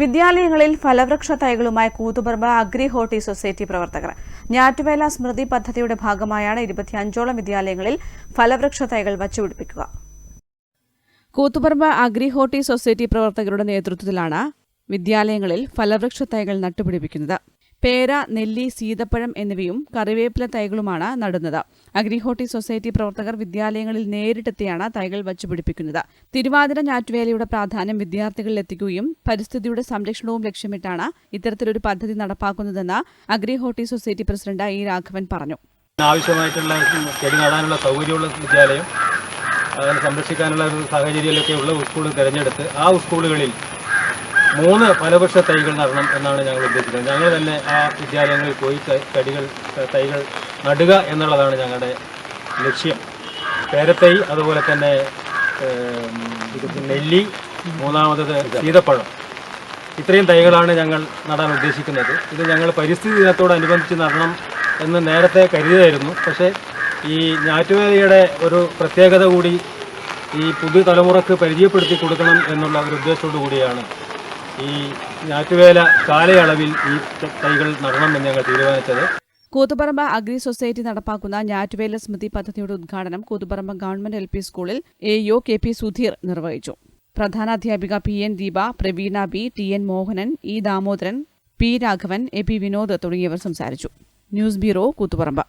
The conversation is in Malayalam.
വിദ്യാലയങ്ങളിൽ ഫലവൃക്ഷ തൈകളുമായി കൂത്തുപറമ്പ് അഗ്രി ഹോർട്ടി സൊസൈറ്റി പ്രവർത്തകർ. ഞാറ്റുവേല സ്മൃതി പദ്ധതിയുടെ ഭാഗമായാണ് ഇരുപത്തിയഞ്ചോളം വിദ്യാലയങ്ങളിൽ ഫലവൃക്ഷ തൈകൾ വച്ചുപിടിപ്പിക്കുക. കൂത്തുപറമ്പ് അഗ്രി ഹോർട്ടി സൊസൈറ്റി പ്രവർത്തകരുടെ നേതൃത്വത്തിലാണ് വിദ്യാലയങ്ങളിൽ ഫലവൃക്ഷ തൈകൾ നട്ടുപിടിപ്പിക്കുന്നത്. പേര നെല്ലി സീതപ്പഴം എന്നിവയും കറിവേപ്പില തൈകളുമാണ് നടുന്നത്. അഗ്രിഹോട്ടി സൊസൈറ്റി പ്രവർത്തകർ വിദ്യാലയങ്ങളിൽ നേരിട്ടെത്തിയാണ് തൈകൾ വച്ചുപിടിപ്പിക്കുന്നത് തിരുവാതിര ഞാറ്റുവേലയുടെ പ്രാധാന്യം വിദ്യാർത്ഥികളിൽ എത്തിക്കുകയും പരിസ്ഥിതിയുടെ സംരക്ഷണവും ലക്ഷ്യമിട്ടാണ് ഇത്തരത്തിലൊരു പദ്ധതി നടപ്പാക്കുന്നതെന്ന് agri horti society president E Raghavan പറഞ്ഞു. ആവശ്യമായിട്ടുള്ള സൗകര്യമുള്ള വിദ്യാലയം സംരക്ഷിക്കാനുള്ള ഒരു സാഹചര്യമൊക്കെ ഉള്ള സ്കൂൾ തിരഞ്ഞെടുത്ത് ആ സ്കൂളുകളിൽ മൂന്ന് ഫലവൃക്ഷ തൈകൾ നടണം എന്നാണ് ഞങ്ങൾ ഉദ്ദേശിക്കുന്നത്. ഞങ്ങൾ തന്നെ ആ വിദ്യാലയങ്ങളിൽ പോയി തടികൾ തൈകൾ നടുക എന്നുള്ളതാണ് ഞങ്ങളുടെ ലക്ഷ്യം. പേരത്തൈ അതുപോലെ തന്നെ നെല്ലി മൂന്നാമത്തത് സീതപ്പഴം. ഇത്രയും തൈകളാണ് ഞങ്ങൾ നടാൻ ഉദ്ദേശിക്കുന്നത്. ഇത് ഞങ്ങൾ പരിസ്ഥിതി ദിനത്തോടനുബന്ധിച്ച് നടണം എന്ന് നേരത്തെ കരുതിയായിരുന്നു. പക്ഷേ ഈ ഞാറ്റുവേലയുടെ ഒരു പ്രത്യേകത കൂടി ഈ പുതിയ തലമുറയ്ക്ക് പരിചയപ്പെടുത്തി കൊടുക്കണം എന്നുള്ള ഒരു ഉദ്ദേശത്തോടു കൂടിയാണ് ഈ ഞാറ്റുവേല കാലയളവിൽ ഈ തൈകൾ നടണമെന്ന് ഞങ്ങൾ തീരുമാനിച്ചത്. കൂത്തുപറമ്പ് അഗ്രി സൊസൈറ്റി നടപ്പാക്കുന്ന ഞാറ്റുവേല സ്മൃതി പദ്ധതിയുടെ ഉദ്ഘാടനം കൂത്തുപറമ്പ് ഗവൺമെന്റ് എൽ പി സ്കൂളിൽ A O K P Sudheer നിർവഹിച്ചു. പ്രധാനാധ്യാപിക P N Deepa Praveena B T N Mohanan E Damodaran P Raghavan A P Vinod തുടങ്ങിയവർ സംസാരിച്ചു. News bureau Koothuparamba.